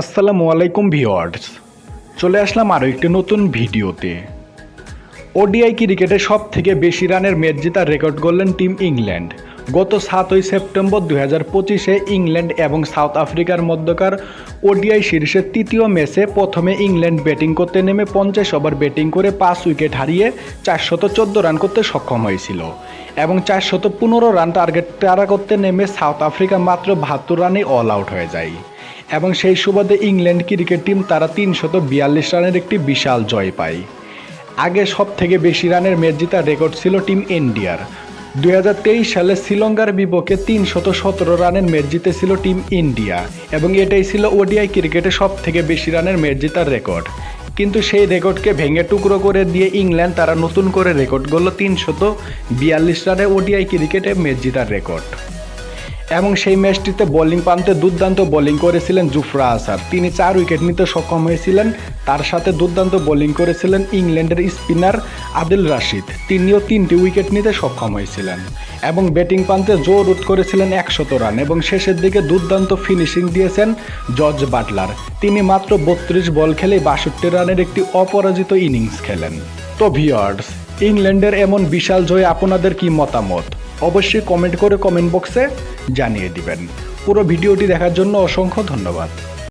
আসসালামু আলাইকুম ভিওয়ার্স চলে আসলাম আরও একটি নতুন ভিডিওতে। ওডিআই ক্রিকেটে সব থেকে বেশি রানের ম্যাচ জেতার রেকর্ড করলেন টিম ইংল্যান্ড। গত সাতই সেপ্টেম্বর দুই হাজার পঁচিশে ইংল্যান্ড এবং সাউথ আফ্রিকার মধ্যকার ওডিআই সিরিজের তৃতীয় ম্যাচে প্রথমে ইংল্যান্ড ব্যাটিং করতে নেমে পঞ্চাশ ওভার ব্যাটিং করে পাঁচ উইকেট হারিয়ে চারশত চোদ্দ রান করতে সক্ষম হয়েছিল এবং চারশত পনেরো রান টার্গেট তারা করতে নেমে সাউথ আফ্রিকা মাত্র বাহাত্তর রানে অল আউট হয়ে যায়। এবং সেই সুবাদে ইংল্যান্ড ক্রিকেট টিম তারা তিনশত বিয়াল্লিশ রানের একটি বিশাল জয় পায়। আগে সব থেকে বেশি রানের ম্যাচ জেতার রেকর্ড ছিল টিম ইন্ডিয়ার। দুই হাজার তেইশ সালে শ্রীলঙ্কার বিপক্ষে তিন শত সতেরো রানের ম্যাচ জিতেছিল টিম ইন্ডিয়া, এবং এটাই ছিল ওডিআই ক্রিকেটে সব থেকে বেশি রানের ম্যাচ জেতার রেকর্ড। কিন্তু সেই রেকর্ডকে ভেঙে টুকরো করে দিয়ে ইংল্যান্ড তারা নতুন করে রেকর্ড করল তিনশত বিয়াল্লিশ রানে ওডিআই ক্রিকেটে ম্যাচ জিতার রেকর্ড। এবং সেই ম্যাচটিতে বোলিং প্রান্তে দুর্দান্ত বোলিং করেছিলেন জুফরা আসার তিনি চার উইকেট নিতে সক্ষম হয়েছিলেন। তার সাথে দুর্দান্ত বোলিং করেছিলেন ইংল্যান্ডের স্পিনার আদিল রাশিদ। তিনিও তিনটি উইকেট নিতে সক্ষম হয়েছিলেন। এবং ব্যাটিং প্রান্তে জোর উঠ করেছিলেন একশত রান এবং শেষের দিকে দুর্দান্ত ফিনিশিং দিয়েছেন জর্জ বাটলার। তিনি মাত্র বত্রিশ বল খেলে বাষট্টি রানের একটি অপরাজিত ইনিংস খেলেন। তো ভিওয়ার্স ইংল্যান্ডের এমন বিশাল জয়ে আপনাদের কি মতামত? অবশ্যই কমেন্ট করে কমেন্ট বক্সে জানিয়ে দিবেন। পুরো ভিডিওটি দেখার জন্য অসংখ্য ধন্যবাদ।